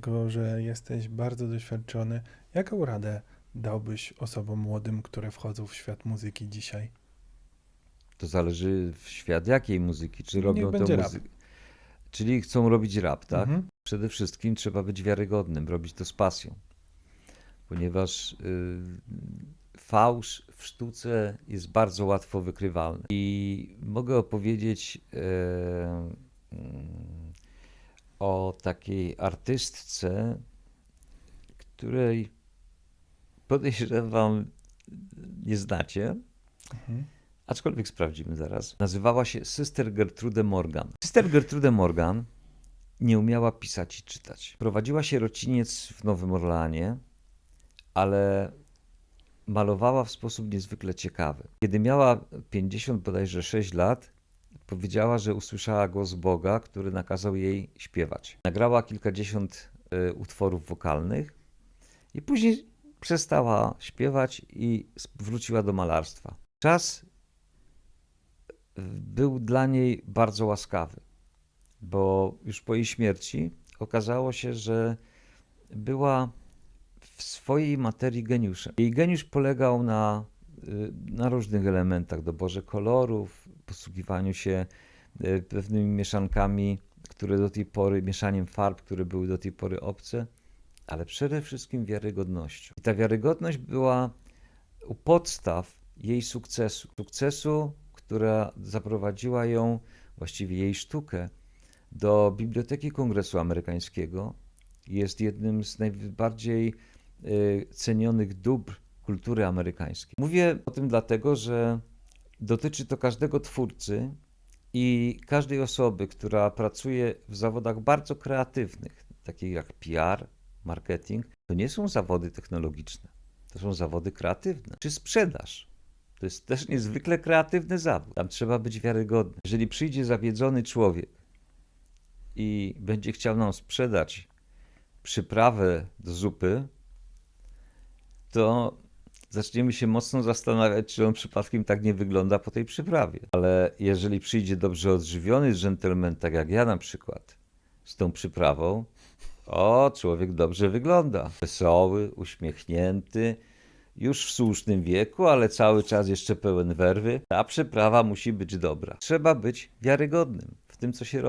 jako że jesteś bardzo doświadczony, jaką radę dałbyś osobom młodym, które wchodzą w świat muzyki dzisiaj? To zależy w świat jakiej muzyki, czy robią to muzykę. Czyli chcą robić rap, tak? Mhm. Przede wszystkim trzeba być wiarygodnym, robić to z pasją. Ponieważ y, fałsz w sztuce jest bardzo łatwo wykrywalny. I mogę opowiedzieć e, mm, o takiej artystce, której podejrzewam nie znacie. Mhm. Aczkolwiek sprawdzimy zaraz. Nazywała się Sister Gertrude Morgan. Sister Gertrude Morgan nie umiała pisać i czytać. Prowadziła sierociniec w Nowym Orleanie, ale malowała w sposób niezwykle ciekawy. Kiedy miała 50 bodajże 6 lat, powiedziała, że usłyszała głos Boga, który nakazał jej śpiewać. Nagrała kilkadziesiąt y, utworów wokalnych i później przestała śpiewać i wróciła do malarstwa. Czas był dla niej bardzo łaskawy, bo już po jej śmierci okazało się, że była w swojej materii geniuszem. Jej geniusz polegał na, y, na różnych elementach, doborze kolorów, posługiwaniu się y, pewnymi mieszankami, które do tej pory, mieszaniem farb, które były do tej pory obce, ale przede wszystkim wiarygodnością. I ta wiarygodność była u podstaw jej sukcesu. Sukcesu, która zaprowadziła ją, właściwie jej sztukę, do Biblioteki Kongresu Amerykańskiego. Jest jednym z najbardziej y, cenionych dóbr kultury amerykańskiej. Mówię o tym dlatego, że dotyczy to każdego twórcy i każdej osoby, która pracuje w zawodach bardzo kreatywnych, takich jak PR, marketing. To nie są zawody technologiczne, to są zawody kreatywne. Czy sprzedaż? To jest też niezwykle kreatywny zawód. Tam trzeba być wiarygodny. Jeżeli przyjdzie zawiedzony człowiek i będzie chciał nam sprzedać przyprawę do zupy, to zaczniemy się mocno zastanawiać, czy on przypadkiem tak nie wygląda po tej przyprawie. Ale jeżeli przyjdzie dobrze odżywiony dżentelmen, tak jak ja na przykład, z tą przyprawą, o, człowiek dobrze wygląda. Wesoły, uśmiechnięty, już w słusznym wieku, ale cały czas jeszcze pełen werwy. Ta przyprawa musi być dobra. Trzeba być wiarygodnym w tym, co się robi.